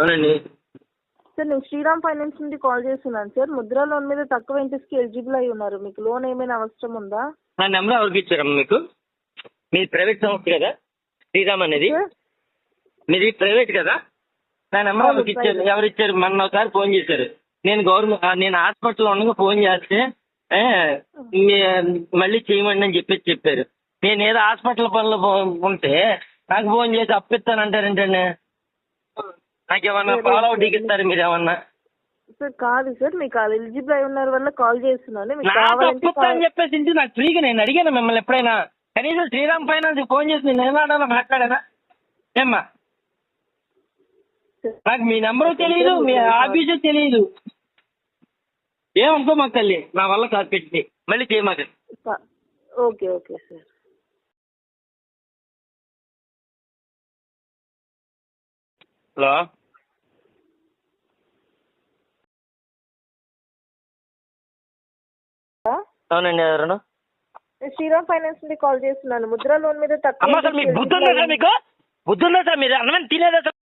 అవునండి. సార్ నేను శ్రీరామ్ ఫైనాన్స్ నుండి కాల్ చేస్తున్నాను సార్. ముద్రా లోన్ మీద తక్కువ ఇంట్రెస్ట్కి ఎలిజిబుల్ అయి ఉన్నారు. మీకు లోన్ ఏమైనా అవసరం ఉందా? నా నెంబర్ ఎవరికి ఇచ్చారమ్మా మీకు? మీ ప్రైవేట్ సంస్థ కదా? శ్రీరామ్ అనేది? సార్. మీది ప్రైవేట్ కదా? నా నెంబర్ అవును, ఎవరికి ఇచ్చారు? private. ఎవరు ఇచ్చారు మొన్న ఒకసారి ఫోన్ చేశారు. నేను గవర్నమెంట్ నేను హాస్పిటల్లో ఉండగా ఫోన్ చేస్తే ఏ, మీ- మళ్ళీ చేయమండి అని చెప్పేసి చెప్పారు. నేను ఏదో హాస్పిటల్ పనిలో ఉంటే నాకు ఫోన్ చేసి అప్పిస్తానంటారేంటండి? నాకు ఏమన్నా లేదు, ఫాలో లేదు. ఇస్తారు మీరు ఏమన్నా? సార్ కాదు సార్ మీకు ఎలిజిబుల్ అయి ఉన్నారు వల్ల కాల్ చేస్తున్నాను. మీకు కావాలంటే అని చెప్పేసి నాకు ఫ్రీగా నేను అడిగాను మిమ్మల్ని ఎప్పుడైనా. కనీసం శ్రీరామ్ ఫైనాన్స్ ఫోన్ చేసి నేను ఏమాడాలో మాట్లాడానా? ఏమ్మా? నాకు మీ నెంబరు తెలియదు మీ ఆఫీసు తెలియదు ఏమనుకో మాకు తల్లి నా వల్ల కాదు పెట్టి. మళ్ళీ చేయమాక. Okay okay sir. హలో? అవునండి ఎవరు శ్రీరామ్ ఫైనాన్స్ నుండి కాల్ చేస్తున్నాను. ముద్రా లోన్ మీద తక్కువ మీకు బుద్ధి ఉందా సార్ మీకు? బుద్ధి ఉందా సార్ మీరు? అన్నం తినేదా సార్?